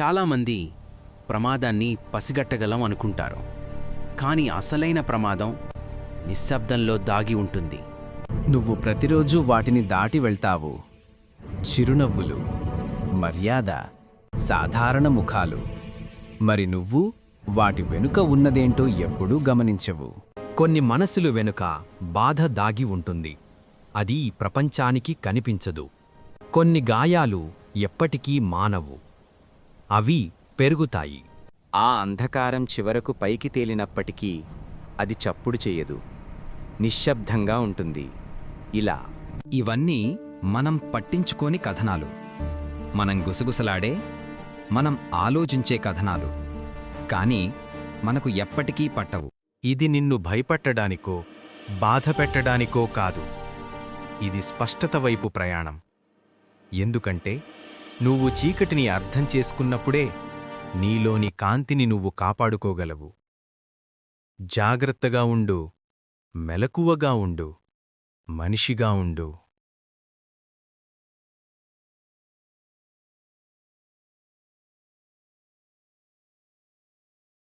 చాలామంది ప్రమాదాన్ని పసిగట్టగలం అనుకుంటారు. కానీ అసలైన ప్రమాదం నిశ్శబ్దంలో దాగి ఉంటుంది. నువ్వు ప్రతిరోజు వాటిని దాటి వెళ్తావు. చిరునవ్వులు మర్యాద సాధారణ ముఖాలు. మరి నువ్వు వాటి వెనుక ఉన్నదేంటో ఎప్పుడూ గమనించవు. కొన్ని మనసులు వెనుక బాధ దాగి ఉంటుంది. అది ప్రపంచానికి కనిపించదు. కొన్ని గాయాలు ఎప్పటికీ మానవు. అవి పెరుగుతాయి. ఆ అంధకారం చివరకు పైకి తేలినప్పటికీ అది చప్పుడు చెయ్యదు నిశ్శబ్దంగా ఉంటుంది. ఇలా. ఇవన్నీ మనం పట్టించుకోని కథనాలు. మనం గుసగుసలాడే మనం ఆలోచించే కథనాలు. కానీ మనకు ఎప్పటికీ పట్టవు. ఇది నిన్ను భయపట్టడానికో బాధ పెట్టడానికో కాదు. ఇది స్పష్టత వైపు ప్రయాణం. ఎందుకంటే నువ్వు చీకటిని అర్థం చేసుకున్నప్పుడే నీలోని కాంతిని నువ్వు కాపాడుకోగలవు. జాగ్రత్తగా ఉండు మెలకువగా ఉండు మనిషిగా ఉండు.